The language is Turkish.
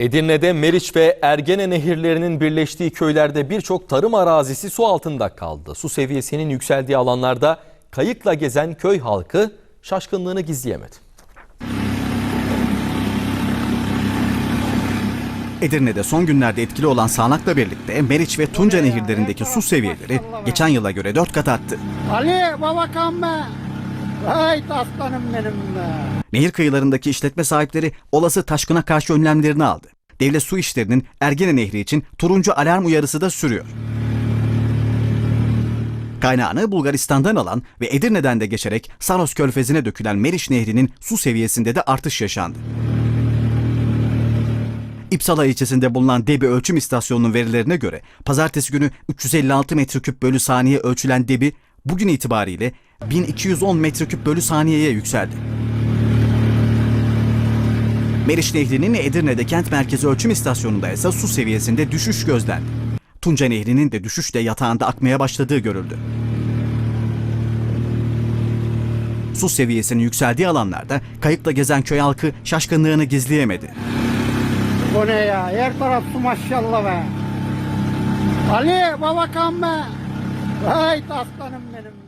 Edirne'de Meriç ve Ergene nehirlerinin birleştiği köylerde birçok tarım arazisi su altında kaldı. Su seviyesinin yükseldiği alanlarda kayıkla gezen köy halkı şaşkınlığını gizleyemedi. Edirne'de son günlerde etkili olan sağanakla birlikte Meriç ve Tunca nehirlerindeki su seviyeleri geçen yıla göre 4 kat arttı. Ali babakan be. Vay aslanım benim be. Nehir kıyılarındaki işletme sahipleri olası taşkına karşı önlemlerini aldı. Devlet Su İşleri'nin Ergene Nehri için turuncu alarm uyarısı da sürüyor. Kaynağını Bulgaristan'dan alan ve Edirne'den de geçerek Saros Körfezi'ne dökülen Meriç Nehri'nin su seviyesinde de artış yaşandı. İpsala ilçesinde bulunan Debi Ölçüm İstasyonu'nun verilerine göre pazartesi günü 356 metreküp bölü saniye ölçülen Debi bugün itibariyle 1210 metreküp bölü saniyeye yükseldi. Meriç Nehri'nin Edirne'de kent merkezi ölçüm istasyonunda ise su seviyesinde düşüş gözlendi. Tunca Nehri'nin de düşüşle yatağında akmaya başladığı görüldü. Su seviyesinin yükseldiği alanlarda kayıkla gezen köy halkı şaşkınlığını gizleyemedi. Bu ne ya? Her taraf su maşallah be. Ali babakan be. Vay aslanım benim